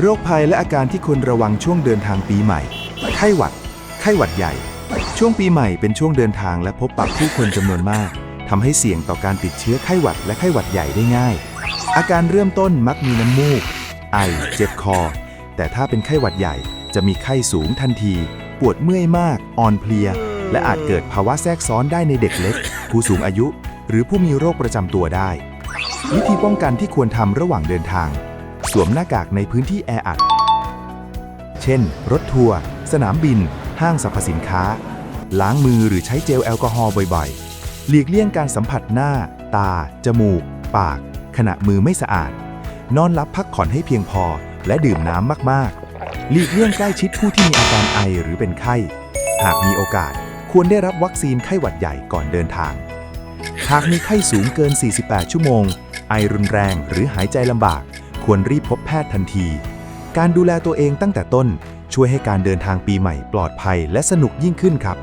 โรคภัยและอาการที่ควรระวังช่วงเดินทางปีใหม่ ไข้หวัด ไข้หวัดใหญ่ ช่วงปีใหม่เป็นช่วงเดินทางและพบปะผู้คนจำนวนมากทำให้เสี่ยงต่อการติดเชื้อไข้หวัดและไข้หวัดใหญ่ได้ง่าย อาการเริ่มต้นมักมีน้ำมูก ไอ เจ็บคอ แต่ถ้าเป็นไข้หวัดใหญ่จะมีไข้สูงทันที ปวดเมื่อยมาก อ่อนเพลีย และอาจเกิดภาวะแทรกซ้อนได้ในเด็กเล็ก ผู้สูงอายุ หรือผู้มีโรคประจำตัวได้ วิธีป้องกันที่ควรทำระหว่างเดินทาง สวมหน้ากากในพื้นที่แออัด เช่น รถทัวร์ สนามบิน ห้างสรรพสินค้า ล้างมือหรือใช้เจลแอลกอฮอล์บ่อยๆ หลีกเลี่ยงการสัมผัสหน้า ตา จมูก ปาก ขณะมือไม่สะอาด นอนหลับพักผ่อนให้เพียงพอ และดื่มน้ำมากๆ หลีกเลี่ยงใกล้ชิดผู้ที่มีอาการไอหรือเป็นไข้ หากมีโอกาสควรได้รับวัคซีนไข้หวัดใหญ่ก่อนเดินทาง หากมีไข้สูงเกิน 48 ชั่วโมง ไอรุนแรงหรือหายใจลำบาก ควรรีบพบแพทย์ทันที การดูแลตัวเองตั้งแต่ต้นช่วยให้การเดินทางปีใหม่ปลอดภัยและสนุกยิ่งขึ้นครับ